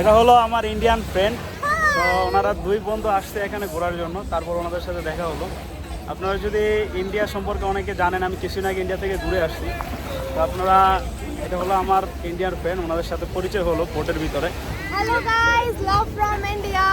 এটা হলো আমার ইন্ডিয়ান ফ্রেন্ড তো ওনারা দুই বন্ধু আসছে এখানে ঘোরার জন্য, তারপর ওনাদের সাথে দেখা হলো। আপনারা যদি ইন্ডিয়া সম্পর্কে অনেকে জানেন, আমি কিছুদিন আগে ইন্ডিয়া থেকে ঘুরে আসছি। তো আপনারা, এটা হলো আমার ইন্ডিয়ান ফ্রেন্ড ওনাদের সাথে পরিচয় হলো পোর্টের ভিতরে। Hello guys love from India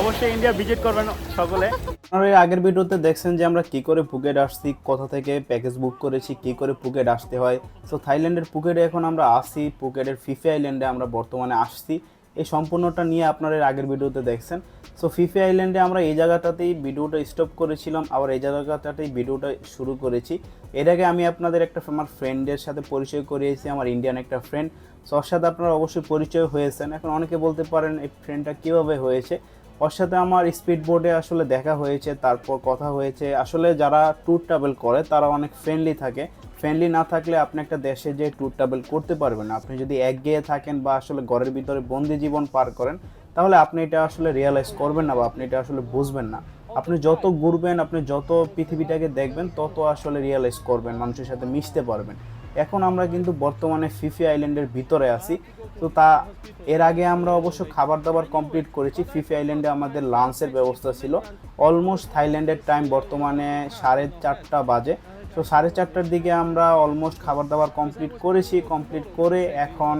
অবশ্যই ইন্ডিয়া ভিজিট করবেন সকলে। আপনারা এর আগের ভিডিওতে দেখছেন যে আমরা কি করে পুকেট আসছি কোথা থেকে প্যাকেজ বুক করেছি কি করে পুকেট আসতে হয়। সো থাইল্যান্ডের পুকেটে এখন আমরা আসি পুকেটের ফিফি আইল্যান্ডে আমরা বর্তমানে আসছি। এই সম্পূর্ণটা নিয়ে আপনারা এর আগের ভিডিওতে দেখছেন। সো ফিফি আইল্যান্ডে আমরা এই জায়গাটাতেই ভিডিওটা স্টপ করেছিলাম, আবার এই জায়গাটাতেই ভিডিওটা শুরু করেছি। এর আগে আমি আপনাদের একটা আমার ফ্রেন্ডের সাথে পরিচয় করিয়েছি, আমার ইন্ডিয়ান একটা ফ্রেন্ড সো ওর সাথে আপনারা অবশ্যই পরিচয় হয়েছেন। এখন অনেকে বলতে পারেন, এই ফ্রেন্ডটা কীভাবে হয়েছে? ওর সাথে আমার স্পিড বোর্ডে আসলে দেখা হয়েছে, তারপর কথা হয়েছে। আসলে যারা ট্যুর ট্রাভেল করে, তারা অনেক ফ্রেন্ডলি থাকে। ফ্রেন্ডলি না থাকলে আপনি একটা দেশে যে ট্যুর ট্রাভেল করতে পারবেন আপনি যদি একগেয়ে থাকেন বা আসলে ঘরের ভিতরে বন্দি জীবন পার করেন, তাহলে আপনি এটা আসলে রিয়েলাইজ করবেন না বা আপনি এটা আসলে বুঝবেন না। আপনি যত ঘুরবেন, আপনি যত পৃথিবীটাকে দেখবেন, তত আসলে রিয়েলাইজ করবেন, মানুষের সাথে মিশতে পারবেন। এখন আমরা কিন্তু বর্তমানে ফিফি আইল্যান্ডের ভিতরে আছি। তো তা, এর আগে আমরা অবশ্য খাবার দাবার কমপ্লিট করেছি ফিফি আইল্যান্ডে আমাদের লাঞ্চের ব্যবস্থা ছিল। অলমোস্ট থাইল্যান্ডের টাইম বর্তমানে সাড়ে চারটা বাজে। তো সাড়ে চারটার দিকে আমরা অলমোস্ট খাবার দাবার কমপ্লিট করেছি কমপ্লিট করে এখন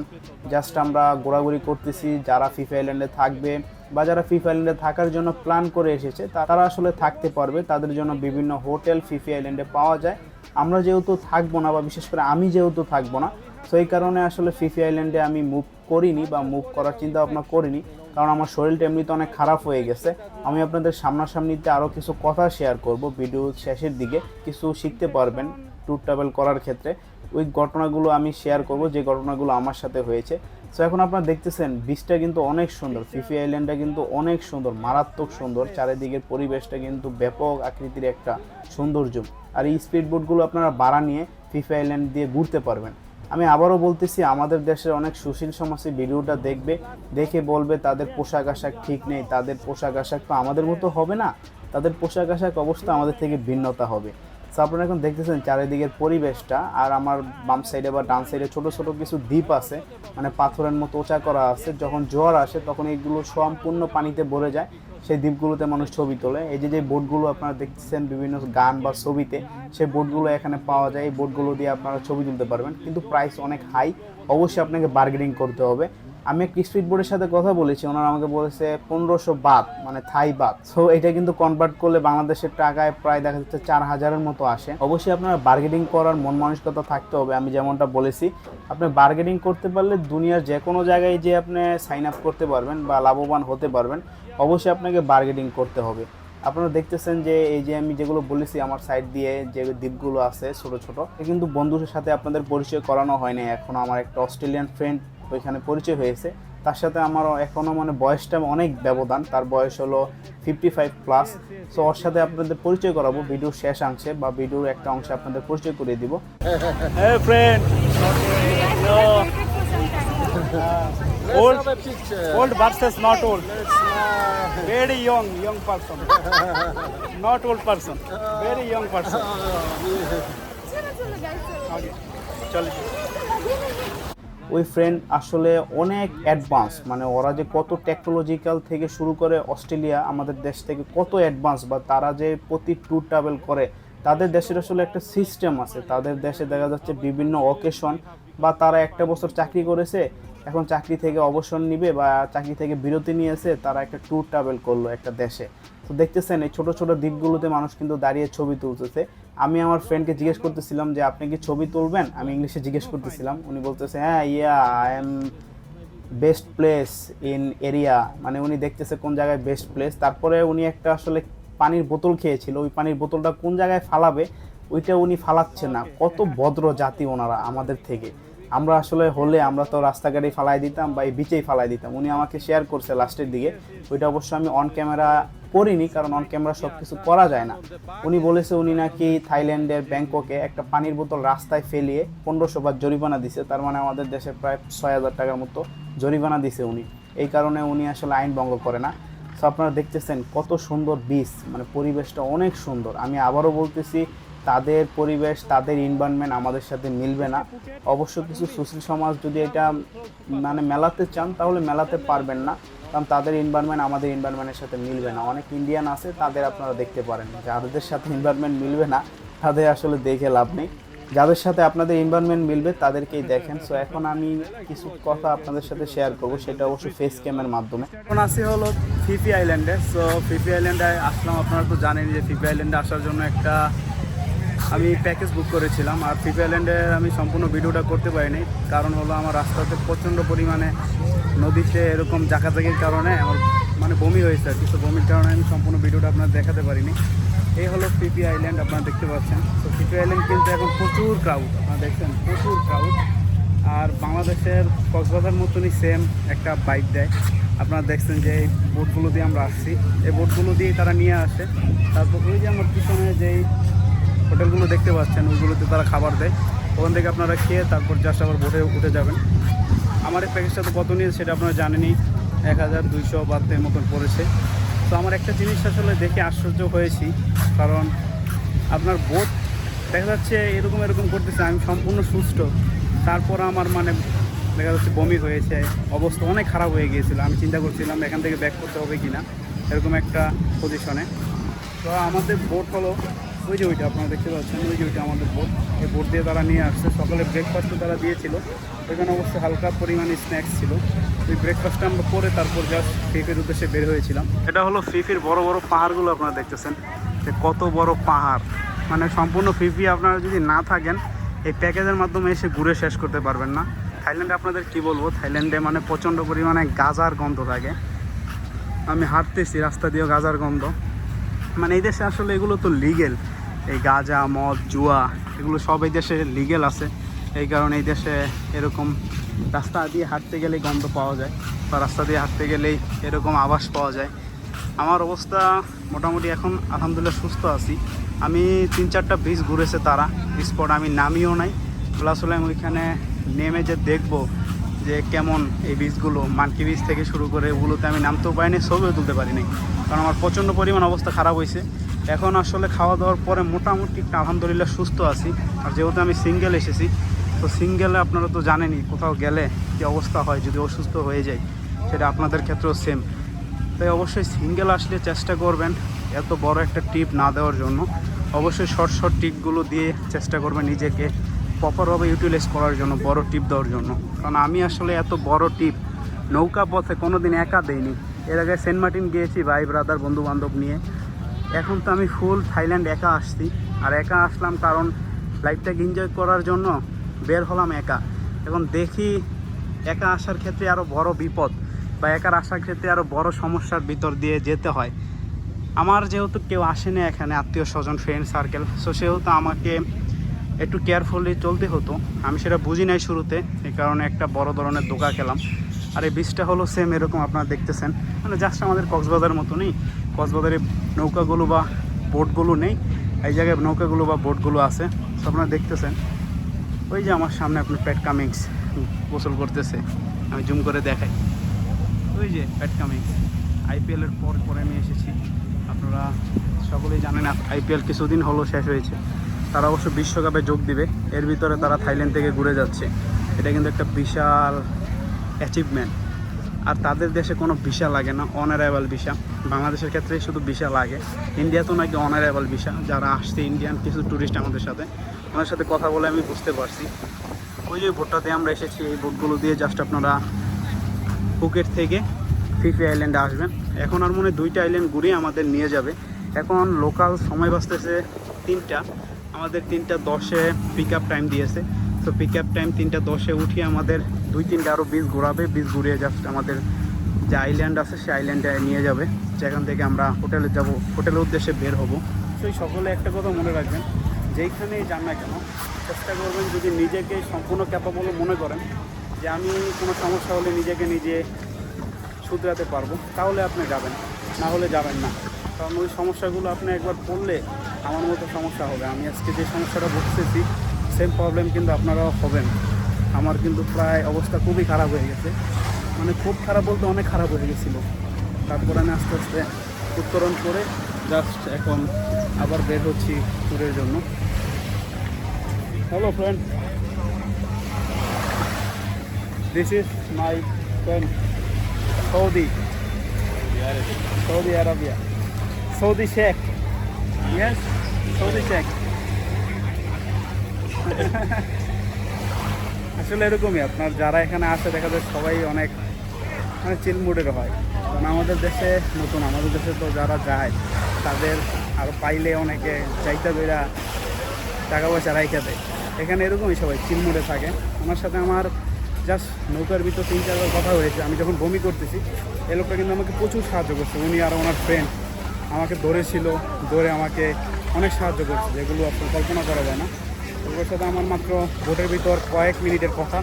জাস্ট আমরা ঘোরাঘুরি করতেছি, যারা ফিফা আইল্যান্ডে থাকবে বা যারা ফিফা আইল্যান্ডে থাকার জন্য প্ল্যান করে এসেছে তারা আসলে থাকতে পারবে, তাদের জন্য বিভিন্ন হোটেল ফিফি আইল্যান্ডে পাওয়া যায়। আমরা যেহেতু থাকব না বা বিশেষ করে আমি যেহেতু থাকব না তো এই কারণে আসলে ফিফি আইল্যান্ডে আমি মুভ করিনি বা মুভ করার চিন্তা ভাবনা করিনি। কারণ আমার শরীরটা এমনিতে অনেক খারাপ হয়ে গেছে। আমি আপনাদের সামনাসামনিতে আরও কিছু কথা শেয়ার করব ভিডিও শেষের দিকে। কিছু শিখতে পারবেন ট্যুর ট্রাভেল করার ক্ষেত্রে। ওই ঘটনাগুলো আমি শেয়ার করব, যে ঘটনাগুলো আমার সাথে হয়েছে। সো এখন আপনারা দেখতেছেন বিচটা কিন্তু অনেক সুন্দর। ফিফি আইল্যান্ডটা কিন্তু অনেক সুন্দর, মারাত্মক সুন্দর। চারিদিকের পরিবেশটা কিন্তু ব্যাপক আকৃতির একটা সৌন্দর্য। আর এই স্পিড বোটগুলো আপনারা বাড়া নিয়ে ফিফি আইল্যান্ড দিয়ে ঘুরতে পারবেন। আমি আবারও বলতেছি, আমাদের দেশের অনেক সুশীল সমাজে ভিডিওটা দেখবে, দেখে বলবে তাদের পোশাক আশাক ঠিক নেই, তাদের পোশাক আশাক তো আমাদের মতো হবে না, তাদের পোশাক আশাক অবস্থা আমাদের থেকে ভিন্নতা হবে। তো আপনারা এখন দেখতেছেন চারিদিকের পরিবেশটা, আর আমার বাম সাইডে বা ডান সাইডে ছোট ছোট কিছু দ্বীপ আছে মানে পাথরের মতো ওচা করা আছে, যখন জোয়ার আসে তখন এগুলো সম্পূর্ণ পানিতে ভরে যায়। সেই দ্বীপগুলোতে মানুষ ছবি তোলে। এই যে যে বোটগুলো আপনারা দেখতেছেন বিভিন্ন গান বা ছবিতে, সেই বোটগুলো এখানে পাওয়া যায়। এই বোটগুলো দিয়ে আপনারা ছবি তুলতে পারবেন। কিন্তু প্রাইস অনেক হাই অবশ্যই আপনাকে বার্গেনিং করতে হবে। আমি একটা স্পিড বোর্ডের সাথে কথা বলেছি, ওনারা আমাকে বলেছে পনেরোশো বাত মানে থাই বাত সো এটা কিন্তু কনভার্ট করলে বাংলাদেশের টাকায় প্রায় দেখা যাচ্ছে চার হাজারের মতো আসে। অবশ্যই আপনার বার্গেনিং করার মন মানসিকতা থাকতে হবে, আমি যেমনটা বলেছি। আপনি বার্গেনিং করতে পারলে দুনিয়ার যে কোনো জায়গায় যে আপনি সাইন আপ করতে পারবেন বা লাভবান হতে পারবেন। অবশ্যই আপনাকে বার্গেনিং করতে হবে। আপনারা দেখতেছেন যে এই যে আমি যেগুলো বলেছি আমার সাইড দিয়ে যে দ্বীপগুলো আছে ছোট ছোট এ কিন্তু বন্ধুদের সাথে আপনাদের পরিচয় করানো হয়নি। এখনও আমার একটা অস্ট্রেলিয়ান ফ্রেন্ড ওইখানে পরিচয় হয়েছে। তার সাথে আমার এখনও মানে বয়সটা অনেক ব্যবধান তার বয়স হলো ফিফটি ফাইভ প্লাস সো ওর সাথে আপনাদের পরিচয় করাবো ভিডিওর শেষ অংশে বা ভিডিওর একটা অংশে আপনাদের পরিচয় করিয়ে দিব। হ্যাঁ। Friend Picture. old versus not old. Very young young person. Not old person. Very young person. ওই ফ্রেন্ড আসলে অনেক অ্যাডভান্স মানে ওরা যে কত টেকনোলজিক্যাল থেকে শুরু করে অস্ট্রেলিয়া আমাদের দেশ থেকে কত অ্যাডভান্স বা তারা যে প্রতি ট্যুর ট্রাভেল করে তাদের দেশের আসলে একটা সিস্টেম আছে। তাদের দেশে দেখা যাচ্ছে বিভিন্ন অকেশন বা তারা একটা বছর চাকরি করেছে এখন চাকরি থেকে অবসর নিবে বা চাকরি থেকে বিরতি নিয়েছে, তারা একটা ট্যুর ট্রাভেল করল একটা দেশে। তো দেখতেছেন এই ছোট ছোট দ্বীপগুলোতে মানুষ কিন্তু দাঁড়িয়ে ছবি তুলতেছে। আমি আমার ফ্রেন্ডকে জিজ্ঞেস করতেছিলাম যে, আপনি কি ছবি তুলবেন? আমি ইংলিশে জিজ্ঞেস করতেছিলাম। উনি বলতেছে হ্যাঁ yeah I am best place in area মানে উনি দেখতেছে কোন জায়গায় বেস্ট প্লেস তারপরে উনি একটা আসলে পানির বোতল খেয়েছিল। ওই পানির বোতলটা কোন জায়গায় ফালাবে, ওইটা উনি ফালাচ্ছে না। কত ভদ্র জাতি ওনারা আমাদের থেকে। আমরা আসলে হলে আমরা তো রাস্তাঘাটে ফালাই দিতাম বা এই বিচেই ফালাই দিতাম। উনি আমাকে শেয়ার করছে লাস্টের দিকে। ওইটা অবশ্য আমি অন ক্যামেরা করিনি, কারণ অন ক্যামেরা সব কিছু করা যায় না। উনি বলেছে উনি নাকি থাইল্যান্ডের ব্যাংককে একটা পানির বোতল রাস্তায় ফেলিয়ে পনেরোশো বার জরিমানা দিছে। তার মানে আমাদের দেশে প্রায় ছয় হাজার টাকার মতো জরিমানা দিছে উনি। এই কারণে উনি আসলে আইন ভঙ্গ করে না। সো আপনারা দেখতেছেন কত সুন্দর বীজ মানে পরিবেশটা অনেক সুন্দর। আমি আবারও বলতেছি তাদের পরিবেশ, তাদের এনভায়রনমেন্ট আমাদের সাথে মিলবে না। অবশ্য কিছু সুশীল সমাজ যদি এটা মানে মেলাতে চান, তাহলে মেলাতে পারবেন না। কারণ তাদের এনভায়রনমেন্ট আমাদের এনভায়রনমেন্টের সাথে মিলবে না। অনেক ইন্ডিয়ান আছে, তাদের আপনারা দেখতে পারেন যাদের সাথে এনভায়রনমেন্ট মিলবে না, তাদের আসলে দেখে লাভ নেই। যাদের সাথে আপনাদের এনভায়রনমেন্ট মিলবে, তাদেরকেই দেখেন। সো এখন আমি কিছু কথা আপনাদের সাথে শেয়ার করব, সেটা অবশ্যই ফেস ক্যামের মাধ্যমে। এখন আসি হলো ফিফি আইল্যান্ডে সো ফিফি আইল্যান্ডে আসলাম, আপনারা তো জানেন যে ফিফি আইল্যান্ডে আসার জন্য একটা আমি প্যাকেজ বুক করেছিলাম আর ফিফি আইল্যান্ডে আমি সম্পূর্ণ ভিডিওটা করতে পারিনি। কারণ হলো আমার রাস্তাতে প্রচণ্ড পরিমাণে নদীতে এরকম জাকাজাকির কারণে আমার মানে বমি হয়েছে আর কি। তো বমির কারণে আমি সম্পূর্ণ ভিডিওটা আপনার দেখাতে পারিনি। এই হলো পিপি আইল্যান্ড আপনারা দেখতে পাচ্ছেন। তো পিপি আইল্যান্ড কিন্তু এখন প্রচুর ক্রাউড আপনারা দেখছেন? প্রচুর ক্রাউড আর বাংলাদেশের কক্সবাজার মতনই সেম একটা বাইক দেয়। আপনারা দেখছেন যে এই বোটগুলো দিয়ে আমরা আসছি। এই বোটগুলো দিয়েই তারা নিয়ে আসে। তারপর ওই যে আমার পিছনে যেই হোটেলগুলো দেখতে পাচ্ছেন, ওইগুলোতে তারা খাবার দেয়। ওখান থেকে আপনারা খেয়ে তারপর জাস্ট আবার বোটে উঠে যাবেন। আমার এই প্যাকেজটা তো কত নিয়েছে সেটা আপনারা জানেনই, এক হাজার দুইশো বাতের মতন পড়েছে। তো আমার একটা জিনিস আসলে দেখে আশ্চর্য হয়েছি, কারণ আপনার বোট দেখা যাচ্ছে এরকম এরকম করতেছে, আমি সম্পূর্ণ সুস্থ। তারপর আমার মানে দেখা যাচ্ছে বমি হয়েছে, অবস্থা অনেক খারাপ হয়ে গিয়েছিল। আমি চিন্তা করছিলাম এখান থেকে ব্যাক করতে হবে কি না এরকম একটা পজিশনে তো আমাদের বোট হলো ওই যে ওইটা আপনারা দেখতে পাচ্ছেন, ওই যে ওইটা আমাদের বোট এই বোট দিয়ে তারা নিয়ে আসছে। সকালে ব্রেকফাস্টও তারা দিয়েছিল। ওইখানে অবশ্যই হালকা পরিমাণে স্ন্যাক্স ছিল। ওই ব্রেকফাস্টটা আমরা পরে তারপর জাস্ট ফিফির উদ্দেশ্যে বের হয়েছিলাম। এটা হলো ফিফির বড় বড় পাহাড়গুলো আপনারা দেখতেছেন। যে কত বড় পাহাড়। মানে সম্পূর্ণ ফিফি আপনারা যদি না থাকেন, এই প্যাকেজের মাধ্যমে এসে ঘুরে শেষ করতে পারবেন না। থাইল্যান্ডে আপনাদের কি বলব? থাইল্যান্ডে মানে প্রচণ্ড পরিমাণে গাজার গন্ধ থাকে। আমি হাঁটতেছি, রাস্তা দিয়েও গাজার গন্ধ। মানে এই দেশে আসলে এগুলো তো লিগেল এই গাঁজা, মদ, জুয়া, এগুলো সব এই দেশে লিগেল আছে। এই কারণে এই দেশে এরকম রাস্তা দিয়ে হাঁটতে গেলেই গন্ধ পাওয়া যায় বা রাস্তা দিয়ে হাঁটতে গেলেই এরকম আবাস পাওয়া যায়। আমার অবস্থা মোটামুটি এখন আলহামদুলিল্লাহ সুস্থ আছি। আমি তিন চারটা বিচ ঘুরেছে তারা স্পট আমি নামিও নাই। প্লাস হলে আমি ওইখানে নেমে যে দেখব যে কেমন এই বীজগুলো মানকি বীজ থেকে শুরু করে ওগুলোতে আমি নামতেও পারিনি, ছবিও তুলতে পারিনি। কারণ আমার প্রচণ্ড পরিমাণ অবস্থা খারাপ হয়েছে। এখন আসলে খাওয়া দাওয়ার পরে মোটামুটি আলহামদুলিল্লাহ সুস্থ আছি। আর যেহেতু আমি সিঙ্গেল এসেছি, তো সিঙ্গেলে আপনারা তো জানেনই কোথাও গেলে কী অবস্থা হয়, যদি অসুস্থ হয়ে যায়, সেটা আপনাদের ক্ষেত্রেও সেম তাই অবশ্যই সিঙ্গেল আসলে চেষ্টা করবেন এত বড় একটা টিপ না দেওয়ার জন্য। অবশ্যই শর্ট শর্ট টিপগুলো দিয়ে চেষ্টা করবেন নিজেকে প্রপারভাবে ইউটিলাইজ করার জন্য, বড় টিপ দেওয়ার জন্য। কারণ আমি আসলে এত বড় টিপ নৌকা পথে কোনো দিন একা দেইনি। এর আগে সেন্ট মার্টিন গিয়েছি ভাই ব্রাদার বন্ধু বান্ধব নিয়ে। এখন তো আমি ফুল থাইল্যান্ড একা আসছি। আর একা আসলাম কারণ লাইফটাকে এনজয় করার জন্য বের হলাম একা। এখন দেখি একা আসার ক্ষেত্রে আরও বড় বিপদ বা একার আসার ক্ষেত্রে আরও বড় সমস্যার ভিতর দিয়ে যেতে হয়। আমার যেহেতু কেউ আসেনি এখানে, আত্মীয় স্বজন ফ্রেন্ড সার্কেল সো সেহেতু আমাকে একটু কেয়ারফুলি চলতে হতো। আমি সেটা বুঝি নাই শুরুতে এই কারণে একটা বড় ধরনের দোকা খেলাম। আর এই বীজটা হলো সেম এরকম, আপনারা দেখতেছেন। মানে জাস্ট আমাদের কক্সবাজার মতো নেই কক্সবাজারে নৌকাগুলো বা বোটগুলো নেই। এই জায়গায় নৌকাগুলো বা বোটগুলো আছে। তো আপনারা দেখতেছেন। ওই যে আমার সামনে আপনার প্যাট কামিংস গোসল করতেছে। আমি জুম করে দেখাই। ওই যে প্যাট কামিংস আইপিএলের পর পরে আমি এসেছি। আপনারা সকলেই জানেন আইপিএল কিছুদিন হলো শেষ হয়েছে। তারা অবশ্য বিশ্বকাপে যোগ দিবে। এর ভিতরে তারা থাইল্যান্ড থেকে ঘুরে যাচ্ছে। এটা কিন্তু একটা বিশাল অ্যাচিভমেন্ট আর তাদের দেশে কোনো ভিসা লাগে না অনারেবল ভিসা। বাংলাদেশের ক্ষেত্রে শুধু ভিসা লাগে। ইন্ডিয়াতেও নাকি অনারেবল ভিসা। যারা আসছে ইন্ডিয়ান কিছু ট্যুরিস্ট আমাদের সাথে। ওনার সাথে কথা বলে আমি বুঝতে পারছি। ওই যে বোটটাতে আমরা এসেছি, এই বোটগুলো দিয়ে জাস্ট আপনারা ফুকেট থেকে ফিফি আইল্যান্ডে আসবেন। এখন আর মনে দুইটা আইল্যান্ড ঘুরিয়ে আমাদের নিয়ে যাবে। এখন লোকাল সময় বাঁচতেছে তিনটা। আমাদের তিনটা দশে পিক আপ টাইম দিয়েছে। তো পিক আপ টাইম তিনটা দশে উঠিয়ে আমাদের, দুই তিনটা আরও বীজ ঘোরাবে। বীজ ঘুরিয়ে জাস্ট আমাদের যে আইল্যান্ড আছে, সেই আইল্যান্ডে নিয়ে যাবে। যেখান থেকে আমরা হোটেলে যাব হোটেলের উদ্দেশ্যে বের হব। সেই সকলে একটা কথা মনে রাখবেন, যেইখানেই যান না কেন, চেষ্টা করবেন যদি নিজেকে সম্পূর্ণ ক্যাপাবল মনে করেন যে আমি কোনো সমস্যা হলে নিজেকে নিজে শুধরাতে পারব, তাহলে আপনি যাবেন, না হলে যাবেন না। কারণ ওই সমস্যাগুলো আপনি একবার পড়লে আমার মতো সমস্যা হবে। আমি আজকে যে সমস্যাটা ভুগতেছি সেম প্রবলেম কিন্তু আপনারাও হবেন। আমার কিন্তু প্রায় অবস্থা খুবই খারাপ হয়ে গেছে। মানে খুব খারাপ বলতে অনেক খারাপ হয়ে গেছিল। তারপর আমি আস্তে আস্তে উত্তরণ করে জাস্ট এখন আবার বের হচ্ছি ট্যুরের জন্য। Hello friend this is my friend Saudi Saudi Arabia Saudi sheikh yes Saudi sheikh আসলে এরকমই, আপনার যারা এখানে আসে, দেখা যায় সবাই অনেক মানে চিল মুডের হয়। কারণ আমাদের দেশে নতুন, আমাদের দেশে তো যারা যায়, তাদের আরও পাইলে অনেকে চাইতে বেরা টাকা পয়সা রাইখা দেয়। এখানে এরকমই সবাই চিল মুডে থাকে। আমার সাথে আমার জাস্ট নৌকার ভিতর তিন, চারবার কথা হয়েছে। আমি যখন বমি করতেছি, এই লোকটা কিন্তু আমাকে প্রচুর সাহায্য করছে। উনি আর ওনার ফ্রেন্ড আমাকে ধরেছিল, ধরে আমাকে অনেক সাহায্য করছে, যেগুলো আসলে কল্পনা করা যায় না। ওর সাথে আমার মাত্র ভোটের ভিতর কয়েক মিনিটের কথা।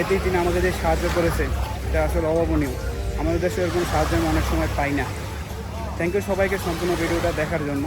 এতেই তিনি আমাদের যে সাহায্য করেছে। এটা আসলে অভাবনীয়। আমাদের দেশে এরকম সাহায্য আমি অনেক সময় পাই না। থ্যাংক ইউ সবাইকে সম্পূর্ণ ভিডিওটা দেখার জন্য।